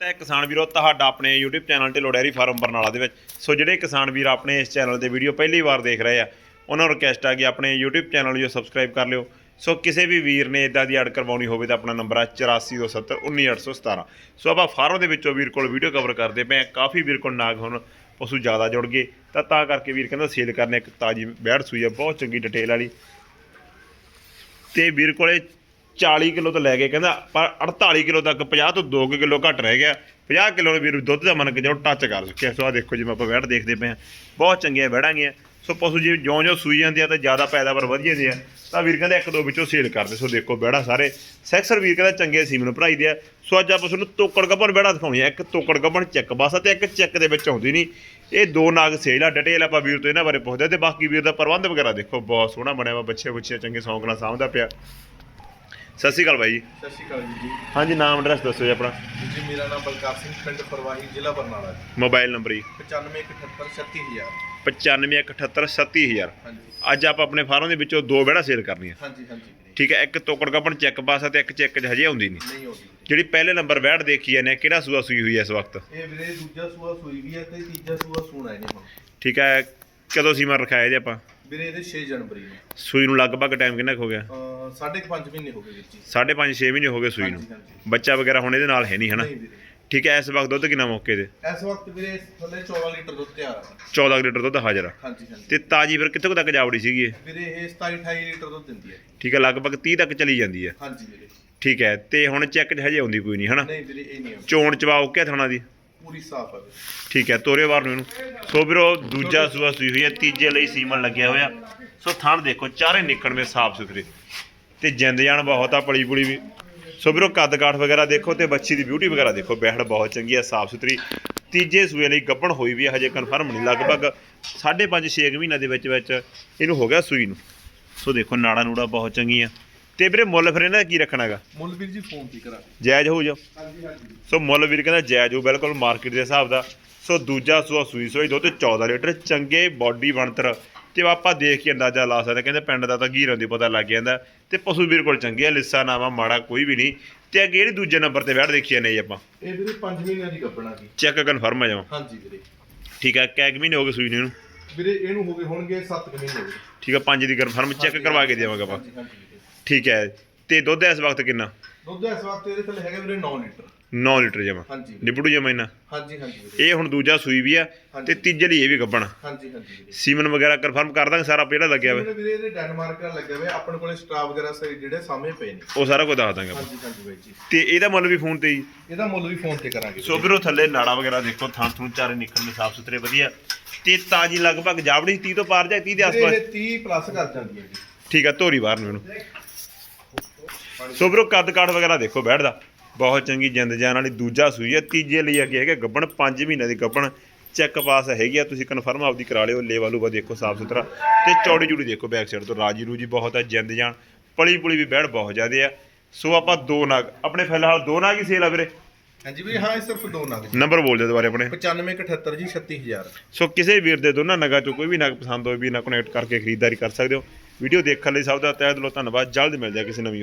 ਤੇ ਕਿਸਾਨ ਵੀਰੋ, ਤੁਹਾਡਾ ਆਪਣੇ YouTube ਚੈਨਲ ਤੇ ਲੋਡੈਰੀ ਫਾਰਮ ਬਰਨਾਲਾ ਦੇ ਵਿੱਚ। ਸੋ ਜਿਹੜੇ ਕਿਸਾਨ ਵੀਰ ਆਪਣੇ ਇਸ ਚੈਨਲ ਤੇ ਵੀਡੀਓ ਪਹਿਲੀ ਵਾਰ ਦੇਖ ਰਹੇ ਆ, ਉਹਨਾਂ ਨੂੰ ਰਿਕਵੈਸਟ ਆ ਕਿ ਆਪਣੇ YouTube ਚੈਨਲ ਨੂੰ ਸਬਸਕ੍ਰਾਈਬ ਕਰ ਲਿਓ। ਸੋ ਕਿਸੇ ਵੀ ਵੀਰ ਨੇ ਇਦਾਂ ਦੀ ਐਡ ਕਰਵਾਉਣੀ ਹੋਵੇ ਤਾਂ ਆਪਣਾ ਨੰਬਰ ਆ 8427191817 ਸੋ ਆਪਾਂ ਫਾਰਮ ਦੇ ਵਿੱਚੋਂ ਵੀਰ ਕੋਲ ਵੀਡੀਓ ਕਵਰ ਕਰਦੇ ਪਏ ਆ। ਕਾਫੀ ਵੀਰ ਕੋਲ ਨਾਗ ਹੁਣ ਪਸ਼ੂ ਜ਼ਿਆਦਾ ਜੁੜ ਗਏ। ਤਾਂ ਤਾਂ ਕਰਕੇ ਵੀਰ ਕਹਿੰਦਾ ਸੇਲ ਕਰਨੇ ਇੱਕ ਤਾਜੀ ਬੈੜ ਸੂਈ ਆ, ਬਹੁਤ ਚੰਗੀ ਡਿਟੇਲ ਵਾਲੀ। ਤੇ ਵੀਰ ਕੋਲੇ 40 ਕਿਲੋ ਤੋਂ ਲੈ ਕੇ ਕਹਿੰਦਾ ਪਰ 48 ਕਿਲੋ ਤੱਕ 50 ਤੋਂ 2 ਕਿਲੋ ਘੱਟ ਰਹਿ ਗਿਆ। 50 ਕਿਲੋ ਨੂੰ ਵੀਰ ਦੁੱਧ ਦਾ ਮੰਨ ਕੇ ਜਦੋਂ ਟੱਚ ਕਰ ਚੁੱਕਿਆ ਸੋ ਆ ਦੇਖੋ ਜਿਵੇਂ ਆਪਾਂ ਵੈੜ ਦੇਖਦੇ ਪਏ ਆ ਬਹੁਤ ਚੰਗੀਆਂ ਵੈੜਾਂਗੀਆਂ ਸੋ ਪਸ਼ੂ ਜਿਵੇਂ ਜਿਉਂ ਜਿਉਂ ਸੂਈ ਜਾਂਦੇ ਆ ਤਾਂ ਜ਼ਿਆਦਾ ਪੈਦਾਵਾਰ ਵਧੀਆ ਦੇ ਆ। ਤਾਂ ਵੀਰ ਕਹਿੰਦਾ ਇੱਕ ਦੋ ਵਿੱਚੋਂ ਸੇਲ ਕਰਦੇ ਸੋ ਦੇਖੋ ਵੈੜਾ ਸਾਰੇ। ਸੈਕਸਰ ਵੀਰ ਕਹਿੰਦਾ ਚੰਗੇ ਸੀਮਨ ਭਰਾਈ ਦੇ ਆ। ਸੋ ਅੱਜ ਆਪਾਂ ਤੁਹਾਨੂੰ ਤੋਕੜ ਗੱਬਣ ਵੈੜਾ ਦਿਖਾਉਣੀ ਆ। ਇੱਕ ਤੋਕੜ ਗੱਬਣ ਚੈੱਕ ਬਾਸਾ ਤੇ ਇੱਕ ਚੈੱਕ ਦੇ ਵਿੱਚ ਆਉਂਦੀ ਨਹੀਂ। ਇਹ ਦੋ ਨਾਗ ਸੇਲ ਆ। ਡਿਟੇਲ ਆਪਾਂ ਵੀਰ ਤੋਂ ਇਹਨਾਂ ਬਾਰੇ ਪੁੱਛਦੇ ਆ। ਤੇ ਬਾਕੀ ਵੀਰ ਦਾ ਪ੍ਰਬੰਧ ਵਗੈਰਾ ਦੇਖੋ। ਬਹੁਤ ਸੋਹਣਾ ਬਣਿਆ ਵਾ। ਬੱਚੇ ਬੁੱਚੇ ਚੰਗੇ ਸ਼ੌਂਕ ਨਾਲ ਸਾਂਭਦਾ ਪਿਆ। ਸਤਿ ਸ਼੍ਰੀ ਅਕਾਲ ਬਾਈ ਜੀ। ਸਤਿ ਸ਼੍ਰੀ ਅਕਾਲ ਜੀ। ਹਾਂਜੀ ਨਾਮ ਐਡਰੈਸ ਦੱਸੋ ਜੀ ਆਪਣਾ। ਜੀ ਮੇਰਾ ਨਾਮ ਬਲਕਾਰ ਸਿੰਘ ਪਿੰਡ ਪਰਵਾਹੀ ਜ਼ਿਲ੍ਹਾ ਬਰਨਾਲਾ ਜੀ। ਮੋਬਾਈਲ ਨੰਬਰ ਜੀ। 9578 9517837000 ਹਾਂਜੀ। ਅੱਜ ਆਪਾਂ ਆਪਣੇ ਫਾਰਮ ਦੇ ਵਿੱਚੋਂ ਦੋ ਵਿਹੜਾ ਸੇਲ ਕਰਨੀਆਂ। ਹਾਂਜੀ ਹਾਂਜੀ। ਵੀਰੇ ਠੀਕ ਹੈ ਇੱਕ ਤੋਕੜ ਕੱਪਣ ਚੈੱਕ ਪਾਸ ਆ ਤੇ ਇੱਕ ਚੈੱਕ ਹਜੇ ਆਉਂਦੀ ਨਹੀਂ। ਨਹੀਂ ਹੋਗੀ ਜਿਹੜੀ ਪਹਿਲੇ ਨੰਬਰ ਵੈੜ ਦੇਖੀ ਜਾਂਦੇ ਆ ਕਿਹੜਾ ਸੂਆ ਸੂਈ ਹੋਈ ਹੈ ਇਸ ਵਕਤ? ਇਹ ਵੀਰੇ ਦੂਜਾ ਸੂਆ ਸੂਈ ਵੀ ਹੈ ਤੇ ਤੀਜਾ ਸੂਆ ਸੂਣਾ ਇਹਨੇ ਹੁਣ। ਠੀਕ ਹੈ ਕਦੋਂ ਸੀਮਾ ਰਖਾਇਆ ਜੀ ਆਪਾਂ? ਵੀਰੇ ਇਹਦੇ 6 ਜਨਵਰੀ ਨੂੰ। ਸੂਈ ਨੂੰ ਲਗਭਗ ਟਾਈਮ ਕਿੰਨਾ ਕੁ ਹੋ ਗਿਆ? ਅਹ ਸਾਢੇ ਕੁ ਪੰਜ ਮਹੀਨੇ ਹੋ ਗਏ ਵੀਰ ਜੀ। 5.5 6 ਮਹੀਨੇ ਹੋ ਗਏ ਸੂਈ ਨੂੰ। ਹਾਂਜੀ, ਹਾਂਜੀ। ਬੱਚਾ ਵਗੈਰਾ ਹੁਣ ਇਹਦੇ ਨਾਲ ਹੈ ਨਹੀਂ ਹਨਾ? ਨਹੀਂ ਵੀਰੇ। ਠੀਕ ਹੈ ਇਸ ਵਕਤ ਦੁੱਧ ਕਿੰਨਾ ਮੌਕੇ ਦੇ ਇਸ ਵਕਤ ਵੀਰੇ ਥੱਲੇ 14 ਲੀਟਰ ਦੁੱਧ ਤਿਆਰ ਆ। 14 ਲੀਟਰ ਦੁੱਧ ਹਾਜ਼ਰ ਆ। ਹਾਂਜੀ ਹਾਂਜੀ। ਤੇ ਤਾਜੀ ਫਿਰ ਕਿੱਥੋਂ ਕੁ ਤੱਕ ਜਾਵੜੀ ਸੀਗੀ ਇਹ? ਵੀਰੇ ਇਹ 27 28 ਲੀਟਰ ਦੁੱਧ ਦਿੰਦੀ ਹੈ ਠੀਕ ਹੈ ਲਗਭਗ 30 ਤੱਕ ਚਲੀ ਜਾਂਦੀ ਹੈ ਹਾਂਜੀ ਵੀਰੇ। ਠੀਕ ਹੈ ਤੇ ਹੁਣ ਚੈੱਕ ਹਜੇ ਆਉਂਦੀ ਕੋਈ ਨਹੀਂ ਹਨਾ? ਨਹੀਂ ਵੀਰੇ ਇਹ ਨਹੀਂ। ਚੋਣ ਚਵਾ ਓਕੇ ਥਾਣਾ ਦੀ? ਪੂਰੀ ਸਾਫ਼ ਹੈ ਵੀਰੇ ਠੀਕ ਹੈ ਤੋਰੇ ਵਾਰ ਨੂੰ ਇਹਨੂੰ। ਸੋ ਵੀਰੋ ਦੂਜਾ ਸੂਆ ਸੂਈ ਹੋਈ ਹੈ ਤੀਜੇ ਲਈ ਸੀਮਨ ਲੱਗਿਆ ਹੋਇਆ। ਸੋ ਥਣ ਦੇਖੋ ਚਾਰੇ ਨਿਕਲਵੇਂ ਸਾਫ਼ ਸੁਥਰੇ। ਤੇ ਜਿੰਦ ਜਾਨ ਬਹੁਤ ਆ ਪਲੀ ਪੁਲੀ ਵੀ। ਸੋ ਵੀਰੋ ਕੱਦ ਕਾਠ ਵਗੈਰਾ ਦੇਖੋ ਤੇ ਬੱਚੀ ਦੀ ਬਿਊਟੀ ਵਗੈਰਾ ਦੇਖੋ ਬਹਿੜ ਬਹੁਤ ਚੰਗੀ ਹੈ ਸਾਫ਼ ਸੁਥਰੀ। ਤੀਜੇ ਸੂਏ ਲਈ ਗੱਭਣ ਹੋਈ ਵੀ ਹੈ ਹਜੇ ਕਨਫਰਮ ਨਹੀਂ ਲਗਭਗ 5.5 6 ਮਹੀਨਿਆਂ ਦੇ ਵਿੱਚ ਵਿੱਚ ਇਹਨੂੰ ਹੋ ਗਿਆ ਸੂਈ ਨੂੰ। ਸੋ ਦੇਖੋ ਨਾੜਾ ਨੂੜਾ ਬਹੁਤ ਚੰਗੀਆਂ। ਤੇ ਵੀਰੇ ਮੁੱਲ ਫਿਰ ਇਹਨਾਂ ਦਾ ਕੀ ਰੱਖਣਾਗਾ ਮੁੱਲ ਵੀਰ ਜੀ ਫੋਨ ਤੇ ਕਰਾ ਜਾਇਜ਼ ਹੋ ਜਾ? ਹਾਂਜੀ ਹਾਂਜੀ। ਸੋ ਮੁੱਲ ਵੀਰ ਕਹਿੰਦਾ ਜਾਇਜ਼ ਹੋ ਬਿਲਕੁਲ ਮਾਰਕੀਟ ਦੇ ਹਿਸਾਬ ਦਾ। ਸੋ ਦੂਜਾ ਸੂਆ ਸੂਈ ਸੋਈ ਦੁੱਧ 14 ਲੀਟਰ ਚੰਗੇ ਬਾਡੀ ਬਣਤਰ। ਤੇ ਆਪਾਂ ਦੇਖ ਕੇ ਅੰਦਾਜ਼ਾ ਲਾ ਸਕਦੇ। ਕਹਿੰਦੇ ਪਿੰਡ ਦਾ ਤਾਂ ਗੀਰਾਂ ਦੀ ਪਤਾ ਲੱਗ ਜਾਂਦਾ। ਤੇ ਪਸ਼ੂ ਵੀਰ ਕੋਲ ਚੰਗੇ ਆ ਲਿੱਸਾ ਨਾਵਾ ਮਾੜਾ ਕੋਈ ਵੀ ਨਹੀਂ। ਤੇ ਅੱਗੇ ਜਿਹੜੀ ਦੂਜੇ ਨੰਬਰ ਤੇ ਵੈੜ ਦੇਖੀ ਨੇ ਜੀ ਆਪਾਂ। ਇਹ ਵੀਰੇ 5 ਮਹੀਨਿਆਂ ਦੀ ਗੱਬਣਾ ਜੀ ਚੈੱਕ ਕਨਫਰਮ ਆ ਜਾਵਾਂ ਹਾਂਜੀ ਵੀਰੇ। ਠੀਕ ਹੈ ਕੈਗ ਮਹੀਨੇ ਹੋ ਗਏ ਸੂਈ ਨੂੰ ਵੀਰੇ ਇਹਨੂੰ ਹੋ ਗਏ ਹੋਣਗੇ 7 ਮਹੀਨੇ ਠੀਕ ਹੈ ਪੰਜ ਦੀ ਕਨਫਰਮ ਚੈੱਕ ਕਰਵਾ ਕੇ ਦੇਵਾਂਗਾ ਆਪਾਂ। ਠੀਕ ਹੈ। ਤੇ ਦੁੱਧ ਇਸ ਵਕਤ ਕਿੰਨਾ? ਦੁੱਧ ਇਸ ਵਕਤ ਇਹਦੇ ਥੱਲੇ ਹੈਗਾ ਵੀਰੇ 9 ਲੀਟਰ। 9 ਲੀਟਰ ਜਮਾ ਹਾਂਜੀ। ਵੀਰੇ। ਨਿਬੜੂ ਜਮਾ ਇਹਨਾਂ ਹਾਂਜੀ ਹਾਂਜੀ ਵੀਰੇ। ਇਹ ਹੁਣ ਦੂਜਾ ਸੂਈ ਵੀ ਆ ਤੇ ਹਾਂਜੀ। ਤੀਜੇ ਲਈ ਇਹ ਵੀ ਗੱਬਣ। ਹਾਂਜੀ ਹਾਂਜੀ ਵੀਰੇ। ਸੀਮਨ ਵਗੈਰਾ ਕਨਫਰਮ ਕਰ ਦਾਂਗੇ ਸਾਰਾ ਜਿਹੜਾ ਲੱਗਿਆ ਹੋਇਆ ਵੀਰੇ ਵੀਰੇ ਇਹਦੇ ਡੈਨਮਾਰਕ ਦਾ ਲੱਗਿਆ ਹੋਇਆ ਆਪਣੇ ਕੋਲੇ ਸਟਾਫ ਵਗੈਰਾ ਸਾਰੇ ਜਿਹੜੇ ਸਾਹਮਣੇ ਪਏ ਨੇ। ਉਹ ਸਾਰਾ ਕੁਝ ਦੱਸ ਦਾਂਗੇ ਆਪਾਂ। ਹਾਂਜੀ ਹਾਂਜੀ ਬਾਈ ਜੀ। ਤੇ ਇਹਦਾ ਮੁੱਲ ਵੀ ਫੋਨ ਤੇ ਹੀ ਇਹਦਾ ਮੁੱਲ ਵੀ ਫੋਨ ਤੇ ਕਰਾਂਗੇ ਸੋ ਵੀਰੋ ਥੱਲੇ ਨਾੜਾ ਵਗੈਰਾ ਦੇਖੋ ਥਾਂ ਥੂੰ ਚਾਰੇ ਨਿਕਲਣੇ ਸਾਫ਼ ਸੁਥਰੇ ਵਧੀਆ। ਤੇ ਤਾਜੀ ਲਗਭਗ ਜਾਵੜੀ 30 ਤੋਂ ਪਾਰ ਜਾਂ 30 ਦੇ ਵੀਰੇ ਆਸ-ਪਾਸ? ਇਹ 30 ਪਲੱਸ ਕਰ ਜਾਂਦੀ ਹੈ ਜੀ। ਠੀਕ ਆ ਧੋਰੀ ਬਾਹਰ ਨੂੰ ਇਹਨੂੰ। ਸੋ ਵੀਰੋ ਕੱਦ ਕਾਠ ਵਗੈਰਾ ਦੇਖੋ ਬੈਠਦਾ। ਬਹੁਤ ਚੰਗੀ ਜਿੰਦ ਜਾਨ ਵਾਲੀ ਦੂਜਾ ਸੂਈ ਹੈ। ਤੀਜੇ ਲਈ ਅੱਗੇ ਹੈਗਾ ਗੱਬਣ 5 ਮਹੀਨੇ ਦੀ ਗੱਬਣ ਚੈੱਕ ਪਾਸ ਹੈਗੀ ਆ। ਤੁਸੀਂ ਕਨਫਰਮ ਆਪਦੀ ਕਰਾ ਲਿਓ ਲੇਵਾ ਲੂਵਾ ਦੇਖੋ ਸਾਫ਼ ਸੁਥਰਾ। ਤੇ ਚੌੜੀ ਜੂੜੀ ਦੇਖੋ ਬੈਕ ਸਾਈਡ ਤੋਂ। ਰਾਜੀ ਰੂਜੀ ਬਹੁਤ ਹੈ ਜਿੰਦ ਜਾਨ। ਪਲੀ ਪੁਲੀ ਵੀ ਬੈੜ ਬਹੁਤ ਜ਼ਿਆਦੇ ਆ। ਸੋ ਆਪਾਂ ਦੋ ਨਾਗ ਆਪਣੇ ਫਿਲਹਾਲ ਦੋ ਨਾਗ ਹੀ ਸੇਲ ਆ ਵੀਰੇ। ਹਾਂਜੀ ਵੀਰੇ ਹਾਂ ਇਹ ਸਿਰਫ ਦੋ ਨਗ ਨੰਬਰ ਬੋਲ ਦਿਓ ਦੁਬਾਰੇ ਆਪਣੇ। 9578 ਜੀ 36000 ਸੋ ਕਿਸੇ ਵੀਰ ਦੇ ਦੋਨਾਂ ਨਗਾਂ ਚੋਂ ਕੋਈ ਵੀ ਨਗ ਪਸੰਦ ਹੋਵੇ ਵੀ ਨਾ ਕਨੈਕਟ ਕਰਕੇ ਖਰੀਦਦਾਰੀ ਕਰ ਸਕਦੇ ਹੋ। ਵੀਡੀਓ ਦੇਖਣ ਲਈ ਸਭ ਦਾ ਤਹਿ ਦਿਲੋਂ ਧੰਨਵਾਦ। ਜਲਦ ਮਿਲ ਜਾਏ ਕਿਸੇ ਨਵੀਂ